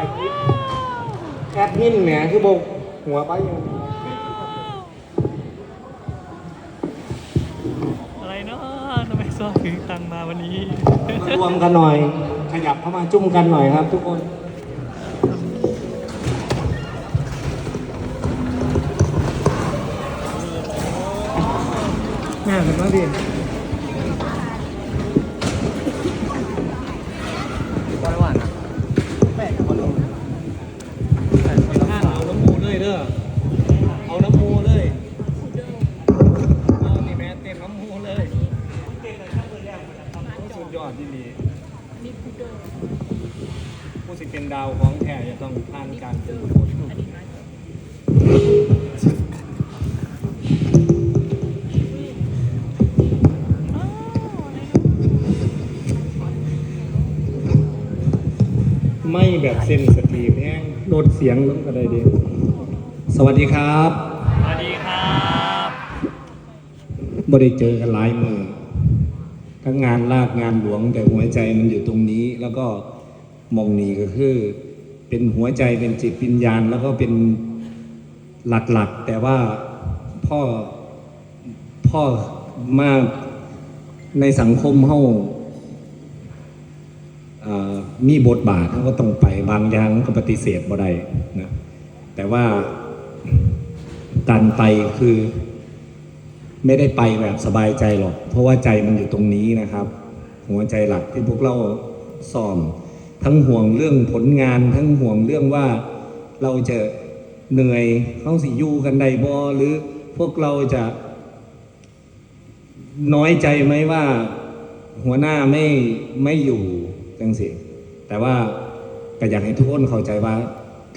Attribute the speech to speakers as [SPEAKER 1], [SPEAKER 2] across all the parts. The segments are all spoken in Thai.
[SPEAKER 1] ายคลิปแอดมินแหมคือโบกหัวไปอยู่
[SPEAKER 2] อะไรเนาะทำไมซอถือตังมาวันนี้
[SPEAKER 1] มารวมกันหน่อย ขยับเข้ามาจุ่มกันหน่อยครับ ทุกคนแม่เป็นมาดิ
[SPEAKER 2] ร้
[SPEAKER 1] สุดยอดที่นี่ผู้สิเป็นดาวของแท้จะต้องผ่านการฝึกฝนไม่แบบเส้นสตรีมแห้งลดเสียงลงก็ได้ดีสวัสดีครับ
[SPEAKER 2] สวัสดีครับ
[SPEAKER 1] บ่ได้เจอกันหลายมือ ทั้งงานลากงานหลวงแต่หัวใจมันอยู่ตรงนี้ แล้วก็มองนี้ก็คือ เป็นหัวใจเป็นจิตวิญญาณ แล้วก็เป็นหลักๆ แต่ว่าพ่อพ่อมากในสังคมเฮามีบทบาทเขาก็ต้องไปบางอย่างก็ปฏิเสธบ่ได้นะแต่ว่าการไปคือ ไม่ได้ไปแบบสบายใจหรอก เพราะว่าใจมันอยู่ตรงนี้นะครับ หัวใจหลักที่พวกเราซ่อม ทั้งห่วงเรื่องผลงาน ทั้งห่วงเรื่องว่าเราจะเหนื่อยเข้าสิอยู่กันใดบอหรือพวกเราจะ น้อยใจไหมว่า หัวหน้าไม่ไม่อยู่จังสิแต่ว่าก็อยากให้ทุกคนเข้าใจว่า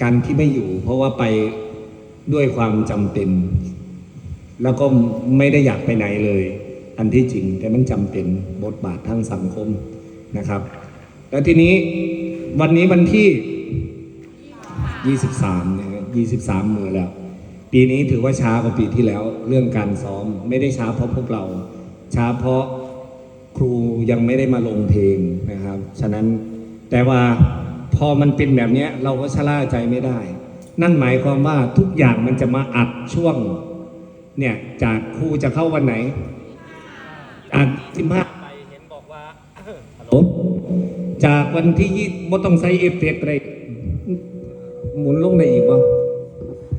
[SPEAKER 1] การที่ไม่อยู่ เพราะว่าไปด้วยความจำเป็น แล้วก็ไม่ได้อยากไปไหนเลย อันที่จริงแต่มันจำเป็นบทบาททางสังคมนะครับ แล้วทีนี้วันนี้วันที่ 23นะฮะ23 มือแล้ว ปีนี้ถือว่าช้ากว่าปีที่แล้ว เรื่องการซ้อมไม่ได้ช้าเพราะพวกเรา ช้าเพราะครูยังไม่ได้มาลงเพลงนะครับ ฉะนั้นแต่ว่าพอมันเป็นแบบนี้เราก็ชะล่าใจไม่ได้ นั่นหมายความว่าทุกอย่างมันจะมาอัดช่วง เนี่ยจากครูจะเข้าวันไหนอ่านสิบห้าไปเห็นบอกว่าฮัลโหลจากวันที่ยี่บ่ต้องใส่เอฟเฟกต์อะไรหมุนลงได้อีกบ่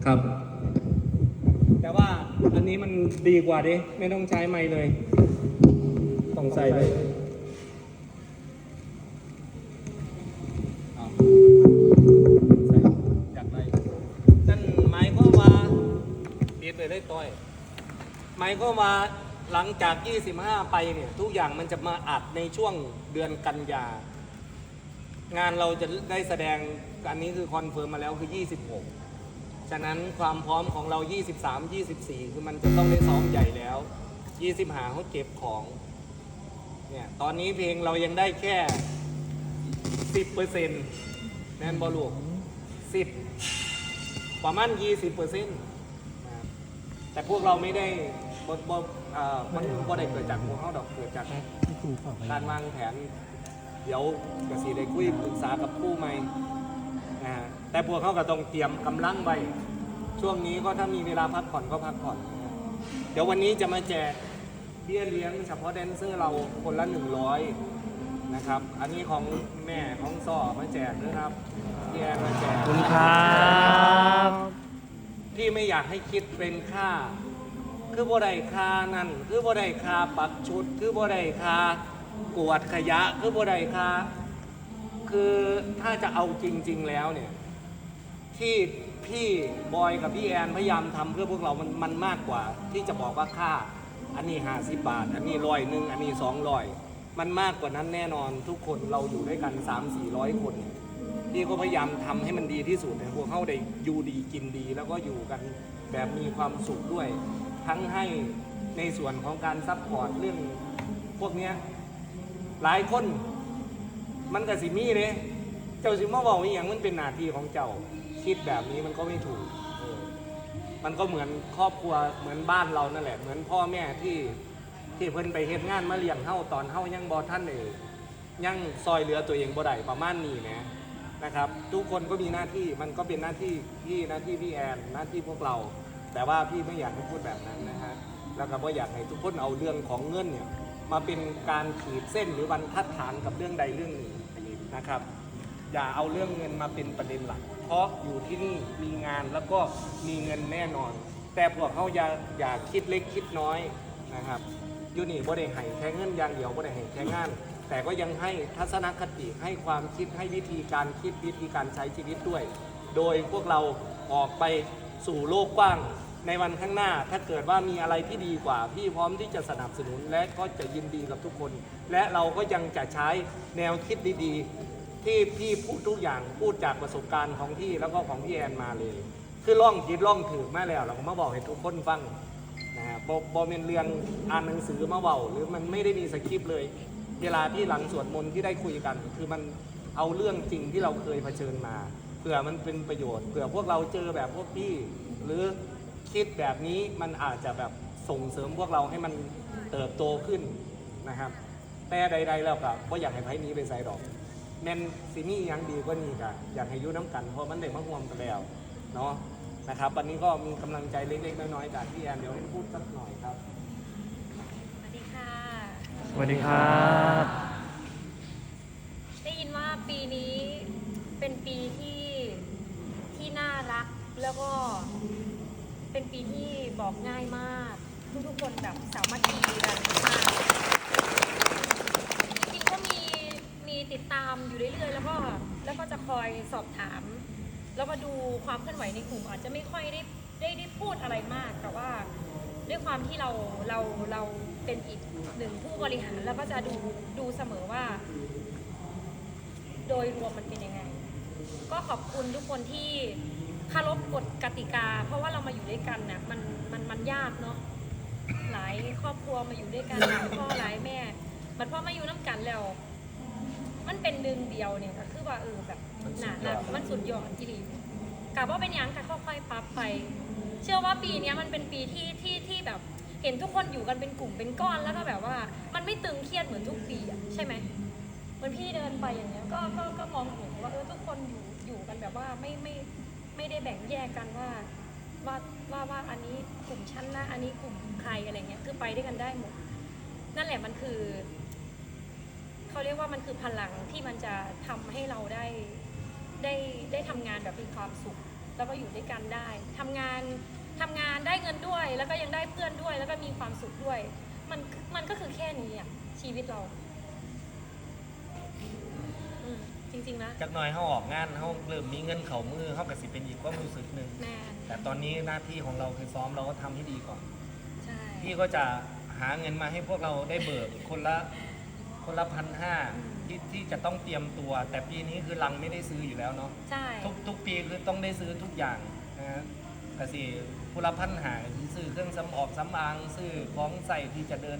[SPEAKER 1] ครับ แต่ว่าอันนี้มันดีกว่าดิไม่ต้องใช้ไม้เลย ต้องใส่เลย ต้อยหมายก็มาหลังจาก 25 ไปเนี่ย ทุกอย่างมันจะมาอัดในช่วงเดือนกันยา งานเราจะได้แสดงอันนี้คือคอนเฟิร์มมาแล้วคือ 26 ฉะนั้นความพร้อมของเรา 23 24 คือมันจะต้องได้ซ้อมใหญ่แล้ว 25เขาเก็บของ เนี่ย ตอนนี้เพลงเรายังได้แค่ 10%แมนบอลูก10 ประมาณ 20% แต่พวกเราไม่ได้บนบนเอ่อมันบ่ได้เกิดจากพวกเขาดอกเกิดจากการวางแผน เดี๋ยวกสีได้คุยปรึกษากับผู้ใหม่นะฮะแต่พวกเขาก็ต้องเตรียมกำลังไว้ ช่วงนี้ก็ถ้ามีเวลาพักผ่อนก็พักผ่อนนะฮะเดี๋ยววันนี้จะมาแจกเบี้ยเลี้ยงเฉพาะแดนเซอร์เราคนละ 100 นะครับ อันนี้ของแม่ของซ่อมาแจกนะครับพี่แอนมาแจก
[SPEAKER 2] ขอบคุณครับ
[SPEAKER 1] พี่ไม่อยากให้คิดเป็นค่า คือบ่ได้ค่านั่นคือบ่ได้ค่าปักชุด คือบ่ได้ค่ากวดขยะ คือบ่ได้ค่าคือถ้าจะเอาจริง ๆแล้วเนี่ยที่พี่บอยกับพี่แอนพยายามทำเพื่อพวกเรามันมันมากกว่า ที่จะบอกว่าค่า อันนี้ห้าสิบบาท อันนี้ร้อยหนึ่งอันนี้สองร้อยมันมากกว่านั้นแน่นอนทุกคนเราอยู่ด้วยกันสามสี่ร้อยคน พี่ก็พยายามทำให้มันดีที่สุดให้พวกเขาได้อยู่ดีกินดี แล้วก็อยู่กันแบบมีความสุขด้วย ทั้งให้ในส่วนของการซัพพอร์ตเรื่องพวกเนี้ยหลายคนมันกับสิมีเลยเจ้าสิมาบอกว่าอย่างมันเป็นหน้าที่ของเจ้าคิดแบบนี้มันก็ไม่ถูก มันก็เหมือนครอบครัวเหมือนบ้านเรานั่นแหละ เหมือนพ่อแม่ที่ที่เพิ่นไปเฮ็ดงานมาเลี้ยงเฮาตอนเฮายังบ่ท่านเองยังซอยเหลือตัวเองบ่ได้ประมาณนี้นะ นะครับ ทุกคนก็มีหน้าที่มันก็เป็นหน้าที่พี่หน้าที่พี่แอนหน้าที่พวกเรา แต่ว่าพี่ไม่อยากให้พูดแบบนั้นนะฮะแล้วก็ไม่อยากให้ทุกคนเอาเรื่องของเงินเนี่ยมาเป็นการขีดเส้นหรือบรรทัดฐานกับเรื่องใดเรื่องหนึ่งนะครับ อย่าเอาเรื่องเงินมาเป็นประเด็นหลัก เพราะอยู่ที่นี่มีงานแล้วก็มีเงินแน่นอน แต่พวกเขาอย่าอย่าคิดเล็กคิดน้อยนะครับอยู่นี่บ่ได้ให้แค่เงินอย่างเดียวบ่ได้ให้แค่งาน แต่ก็ยังให้ทัศนคติให้ความคิดให้วิธีการคิดวิธีการใช้ชีวิตด้วย โดยพวกเราออกไปสู่โลกกว้างในวันข้างหน้า ถ้าเกิดว่ามีอะไรที่ดีกว่า พี่พร้อมที่จะสนับสนุนและก็จะยินดีกับทุกคน และเราก็ยังจะใช้แนวคิดดีๆ ที่พี่พูดทุกอย่างพูดจากประสบการณ์ของพี่แล้วก็ของพี่แอนมาเลย คือล่องคิดล่องถือมาแล้วเราก็มาบอกให้ทุกคนฟังนะฮะบอบอเป็นเรียนอ่านหนังสือมาเบาหรือมันไม่ได้มีสคริปต์เลย เวลาที่หลังสวดมนต์ที่ได้คุยกัน คือมันเอาเรื่องจริงที่เราเคยเผชิญมาเผื่อมันเป็นประโยชน์เผื่อพวกเราเจอแบบพวกพี่ หรือคิดแบบนี้มันอาจจะแบบส่งเสริมพวกเราให้มันเติบโตขึ้นนะครับ แต่ใด ๆ แล้วก็บ่อยากให้ไพ่นี้ไปใส่ดอกแมนซีนี่ยังดีกว่านี้ก็อยากให้ยุ่น้ำกันเพราะมันได้มาห่วมกันแล้วเนาะนะครับ วันนี้ก็มีกำลังใจเล็กๆน้อยๆจากพี่แอนเดี๋ยวให้พูดสักหน่อยครับ
[SPEAKER 3] สวัสดีค
[SPEAKER 2] รับ
[SPEAKER 3] ได้ยินว่าปีนี้เป็นปีที่ที่น่ารักแล้วก็เป็นปีที่บอกง่ายมาก ทุกๆคนแบบสามัคคีกันมากจริงๆก็มีมีติดตามอยู่เรื่อยๆ แล้วก็แล้วก็จะคอยสอบถาม แล้วก็ดูความเคลื่อนไหวในกลุ่มอาจจะไม่ค่อยได้ได้ได้พูดอะไรมาก แต่ว่าด้วยความที่เราเราเรา เป็นอีกหนึ่งผู้บริหารแล้วก็จะดูดูเสมอว่า โดยรวมมันเป็นยังไง ก็ขอบคุณทุกคนที่เคารพกฎกติกา เพราะว่าเรามาอยู่ด้วยกันน่ะมันมันมันยากเนาะหลายครอบครัวมาอยู่ด้วยกันหลายพ่อหลายแม่ มันพอมาอยู่น้ำกันแล้ว มันเป็นหนึ่งเดียวเนี่ยคือว่าเออแบบหนาหนามันสุดยอดจริงกะว่าเป็นยังกะค่อยๆปรับไป เชื่อว่าปีนี้มันเป็นปีที่ที่ที่แบบ เห็นทุกคนอยู่กันเป็นกลุ่มเป็นก้อนแล้วก็แบบว่า มันไม่ตึงเครียดเหมือนทุกปีอะใช่ไหมเหมือนพี่เดินไปอย่างเงี้ยก็ก็ก็มองเห็นว่าเออทุกคนอยู่อยู่กันแบบว่าไม่ไม่ไม่ได้แบ่งแยกกันว่าว่าว่าว่าอันนี้กลุ่มชั้นนะอันนี้กลุ่มใครอะไรเงี้ยคือไปด้วยกันได้หมดนั่นแหละมันคือเขาเรียกว่ามันคือพลังที่มันจะทำให้เราได้ได้ได้ทำงานแบบมีความสุข แล้วก็อยู่ด้วยกันได้ทำงาน ทำงานได้เงินด้วย แล้วก็ยังได้เพื่อนด้วย แล้วก็มีความสุขด้วย มันมันก็คือแค่นี้อะชีวิตเราอืมจริงๆนะ
[SPEAKER 1] จากหน่อยเขาออกงานเขาเริ่มมีเงินเข่ามือเขากับสิเป็นอีกความรู้สึกหนึ่ง
[SPEAKER 3] แม่
[SPEAKER 1] แต่ตอนนี้หน้าที่ของเราคือซ้อมเราก็ทำให้ดีก่อน
[SPEAKER 3] ใช่
[SPEAKER 1] พี่ก็จะหาเงินมาให้พวกเราได้เบิกคนละคนละพันห้าที่ที่จะต้องเตรียมตัว แต่ปีนี้คือลังไม่ได้ซื้ออยู่แล้วเนาะ
[SPEAKER 3] ใช่
[SPEAKER 1] ทุกทุกปีคือต้องได้ซื้อทุกอย่างนะฮะกสิ ผู้รับพันหาที่ซื้อเครื่องสำออกสำอางซื้อของใส่ที่จะเดิน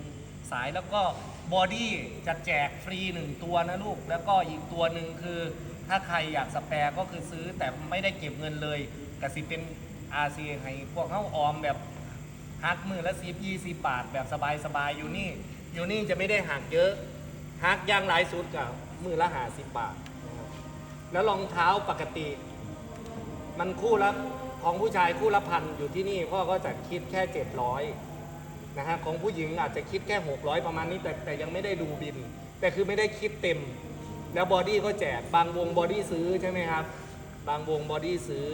[SPEAKER 1] สายแล้วก็บอดี้จะแจกฟรีหนึ่งตัวนะลูก แล้วก็อีกตัวหนึ่งคือ ถ้าใครอยากสแปร์ก็คือซื้อแต่ไม่ได้เก็บเงินเลยกสิเป็นอาซีให้พวกเขาออมแบบหักมือละสิบยี่สิบบาทแบบสบายๆอยู่นี่อยู่นี่จะไม่ได้หักเยอะหักย่างหลายสุดกับมือละหาสิบบาท แล้วรองเท้าปกติ มันคู่ละ ของผู้ชายคู่ละพันอยู่ที่นี่พ่อก็จะคิดแค่ 700นะฮะของผู้หญิงอาจจะคิดแค่ 600 ประมาณนี้แต่แต่ยังไม่ได้ดูบิน แต่คือไม่ได้คิดเต็ม แล้วบอดี้ก็แจกบางวงบอดี้ซื้อใช่ไหมครับ บางวงบอดี้ซื้อ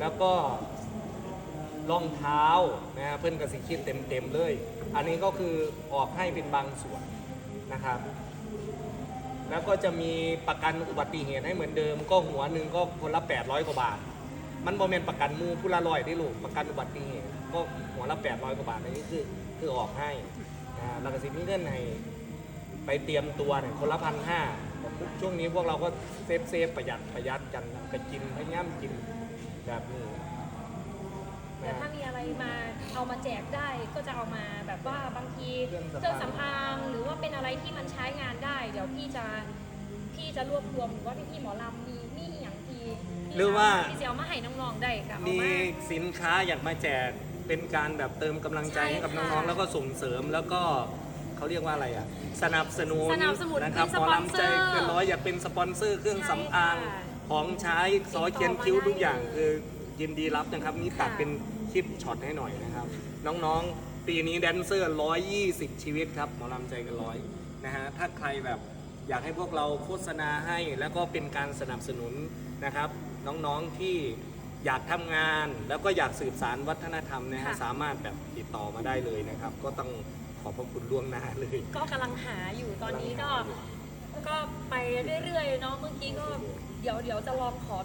[SPEAKER 1] แล้วก็รองเท้านะฮะเพื่อนก็สิคิดเต็มเต็มเลย อันนี้ก็คือออกให้เป็นบางส่วนนะครับ แล้วก็จะมีประกันอุบัติเหตุให้เหมือนเดิม ก็หัวหนึ่งก็คนละ 800 กว่าบาท มันบอมเมนประกันหมูผู้ละร้อยได้ลูกประกันอุบัติเหตุก็หัวละ800กว่าบาทอันนี้คือคือออกให้นะแล้วก็สิมีเงินให้ไปเตรียมตัวเนี่ยคนละพันห้าช่วงนี้พวกเราก็เซฟเซฟประหยัดประหยัดกันไปกินพยายามกินแบบนี้
[SPEAKER 3] แต่
[SPEAKER 1] นะ
[SPEAKER 3] ถ้ามีอะไรมาเอามาแจกได้ก็จะเอามาแบบว่าบางที
[SPEAKER 1] เครื่องสำอาง
[SPEAKER 3] เครื่องสำอางหรือว่าเป็นอะไรที่มันใช้งานได้ เดี๋ยวพี่จะพี่จะรวบรวมหรือว่าพี่พี่ๆหมอลำมีมีอหย่างที่ที่
[SPEAKER 1] หรือว่า
[SPEAKER 3] พี่จะเอามาให้น้องๆได้กับเอา
[SPEAKER 1] มี
[SPEAKER 3] มา
[SPEAKER 1] สินค้าอยากมาแจกเป็นการแบบเติมกำลังใจ
[SPEAKER 3] ใช่
[SPEAKER 1] ให้กับ
[SPEAKER 3] ค่ะ
[SPEAKER 1] น้องๆ แล้วก็ส่งเสริมแล้วก็เขาเรียกว่าอะไรอะสนับสนุน
[SPEAKER 3] สนับสนุน
[SPEAKER 1] นะครับ
[SPEAKER 3] เป็น
[SPEAKER 1] หมอ
[SPEAKER 3] สปอน
[SPEAKER 1] ลำ
[SPEAKER 3] เซ
[SPEAKER 1] ใจ
[SPEAKER 3] อร์
[SPEAKER 1] เกินร้อยอยากเป็นสปอนเซอร์เครื่องสำอาง
[SPEAKER 3] ใช่ค่ะ
[SPEAKER 1] ของใช้ซอเขียนคิ้วทุกอย่างคือยินดีรับนะครับนี่ตัด
[SPEAKER 3] ค่ะ
[SPEAKER 1] เป็นคลิปช็อตให้หน่อยนะครับ น้องๆ ปีนี้แดนเซอร์ 120 ชีวิตครับหมอลำใจกันร้อยนะฮะถ้าใครแบบอยากให้พวกเราโฆษณาให้แล้วก็เป็นการสนับสนุนนะครับ น้องๆที่อยากทำงาน แล้วก็อยากสืบสารวัฒนธรรมนะฮะ
[SPEAKER 3] ค่ะ
[SPEAKER 1] สามารถแบบติดต่อมาได้เลยนะครับ ก็ต้องขอบพระคุณล่วงหน้าเลย
[SPEAKER 3] ก็กำลังหาอยู่ตอนนี้ก็ก็ไปเรื่อยๆเนาะเมื่อกี้ก็เดี๋ยวเดี๋ยวจะลองขอ